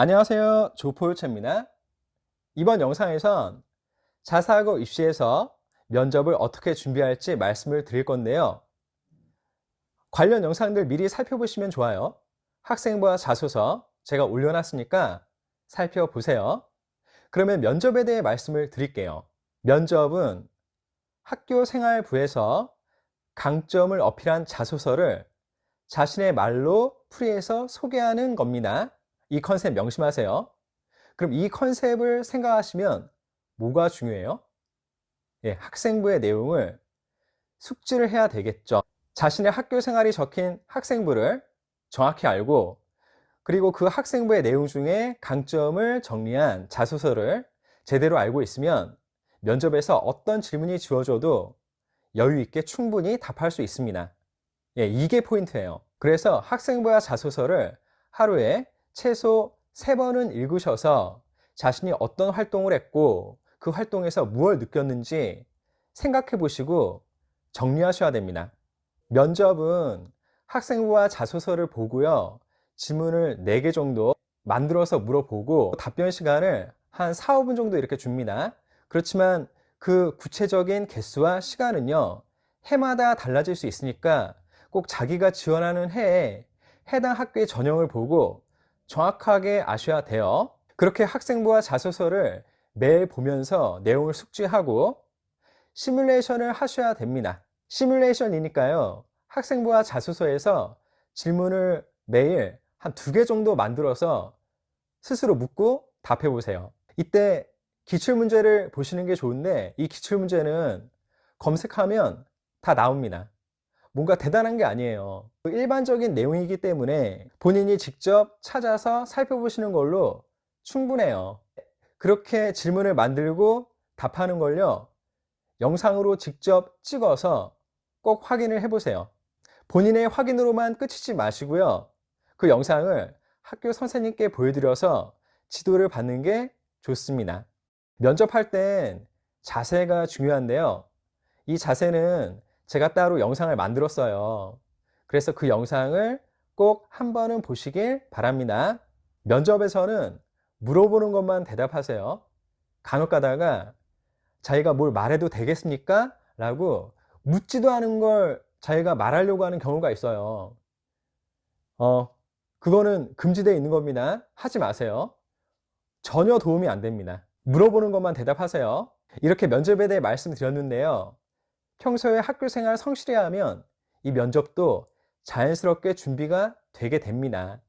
안녕하세요. 조포유채입니다. 이번 영상에선 자사고 입시에서 면접을 어떻게 준비할지 말씀을 드릴 건데요. 관련 영상들 미리 살펴보시면 좋아요. 학생부와 자소서 제가 올려놨으니까 살펴보세요. 그러면 면접에 대해 말씀을 드릴게요. 면접은 학교 생활부에서 강점을 어필한 자소서를 자신의 말로 풀이해서 소개하는 겁니다. 이 컨셉 명심하세요. 그럼 이 컨셉을 생각하시면 뭐가 중요해요? 예, 학생부의 내용을 숙지를 해야 되겠죠. 자신의 학교 생활이 적힌 학생부를 정확히 알고 그리고 그 학생부의 내용 중에 강점을 정리한 자소서를 제대로 알고 있으면 면접에서 어떤 질문이 주어져도 여유 있게 충분히 답할 수 있습니다. 예, 이게 포인트예요. 그래서 학생부와 자소서를 하루에 최소 3번은 읽으셔서 자신이 어떤 활동을 했고 그 활동에서 무엇을 느꼈는지 생각해 보시고 정리하셔야 됩니다. 면접은 학생부와 자소서를 보고요. 질문을 4개 정도 만들어서 물어보고 답변 시간을 한 4, 5분 정도 이렇게 줍니다. 그렇지만 그 구체적인 개수와 시간은요. 해마다 달라질 수 있으니까 꼭 자기가 지원하는 해에 해당 학교의 전형을 보고 정확하게 아셔야 돼요. 그렇게 학생부와 자소서를 매일 보면서 내용을 숙지하고 시뮬레이션을 하셔야 됩니다. 시뮬레이션이니까요. 학생부와 자소서에서 질문을 매일 한 두 개 정도 만들어서 스스로 묻고 답해 보세요. 이때 기출문제를 보시는 게 좋은데 이 기출문제는 검색하면 다 나옵니다. 뭔가 대단한 게 아니에요. 일반적인 내용이기 때문에 본인이 직접 찾아서 살펴보시는 걸로 충분해요. 그렇게 질문을 만들고 답하는 걸요. 영상으로 직접 찍어서 꼭 확인을 해보세요. 본인의 확인으로만 끝이지 마시고요. 그 영상을 학교 선생님께 보여드려서 지도를 받는 게 좋습니다. 면접할 땐 자세가 중요한데요. 이 자세는 제가 따로 영상을 만들었어요. 그래서 그 영상을 꼭 한 번은 보시길 바랍니다. 면접에서는 물어보는 것만 대답하세요. 간혹 가다가 자기가 뭘 말해도 되겠습니까? 라고 묻지도 않은 걸 자기가 말하려고 하는 경우가 있어요. 어, 그거는 금지되어 있는 겁니다. 하지 마세요. 전혀 도움이 안 됩니다. 물어보는 것만 대답하세요. 이렇게 면접에 대해 말씀드렸는데요. 평소에 학교 생활 성실히 하면 이 면접도 자연스럽게 준비가 되게 됩니다.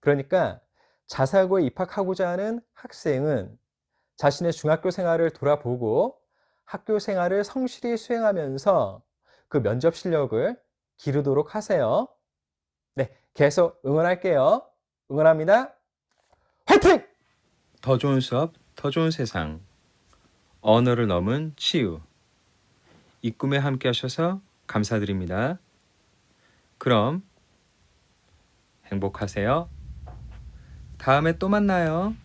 그러니까 자사고에 입학하고자 하는 학생은 자신의 중학교 생활을 돌아보고 학교 생활을 성실히 수행하면서 그 면접 실력을 기르도록 하세요. 네, 계속 응원할게요. 응원합니다. 화이팅! 더 좋은 수업, 더 좋은 세상. 언어를 넘은 치유. 이 꿈에 함께 하셔서 감사드립니다. 그럼 행복하세요. 다음에 또 만나요.